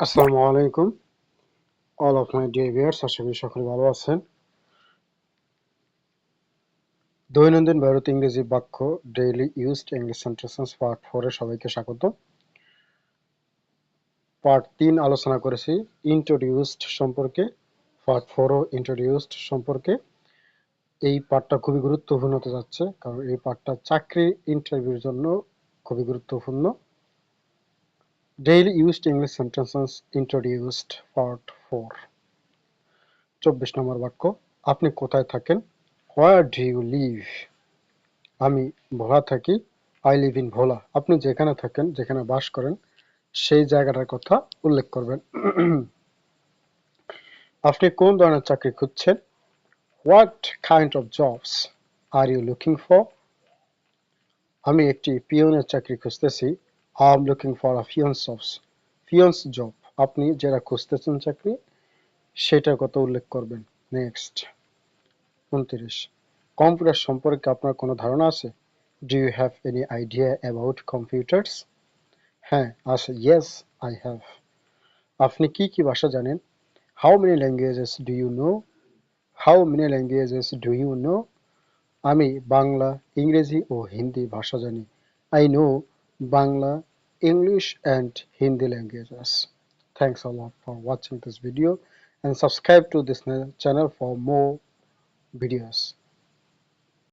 আসসালামু আলাইকুম। All of my dear viewers আশা করি সকলে ভালো আছেন। দৈনন্দিন ভারত ইংরেজি বাক্য daily used English sentences part ফোরে সবাইকে স্বাগত। পার্ট তিন আলোচনা করেছি ইন্ট্রোডিউসড সম্পর্কে। পার্ট ফোরও ইন্ট্রোডিউসড সম্পর্কে। এই পার্টটা খুবই গুরুত্বপূর্ণ হতে যাচ্ছে, কারণ এই পার্টটা চাকরি ইন্টারভিউর জন্য খুবই গুরুত্বপূর্ণ। Daily used English sentences introduced part four চব্বিশ নম্বর বাক্য, আপনি কোথায় থাকেন? হোয়ার ডু ইউ লিভ আমি ভোলা থাকি আই লিভ ইন ভোলা। আপনি যেখানে থাকেন, যেখানে বাস করেন, সেই জায়গাটার কথা উল্লেখ করবেন। আপনি কোন ধরনের চাকরি খুঁজছেন? What kind of jobs are you looking for আমি একটি পিওনের চাকরি খুঁজতেছি। I am looking for a peon's jobs peon's job আপনি যেটা খুঁজতেছেন চাকরি, সেটার কথা উল্লেখ করবেন। নেক্সট উনত্রিশ কম্পিউটার সম্পর্কে আপনার কোনো ধারণা আছে? Do you have any idea about computers হ্যাঁ আছে। ইয়েস আই হ্যাভ আপনি কি কি ভাষা জানেন? How many languages do you know how many languages do you know আমি বাংলা, ইংরেজি ও হিন্দি ভাষা জানি। I know Bangla English and Hindi languages. Thanks a lot for watching this video and subscribe to this channel for more videos.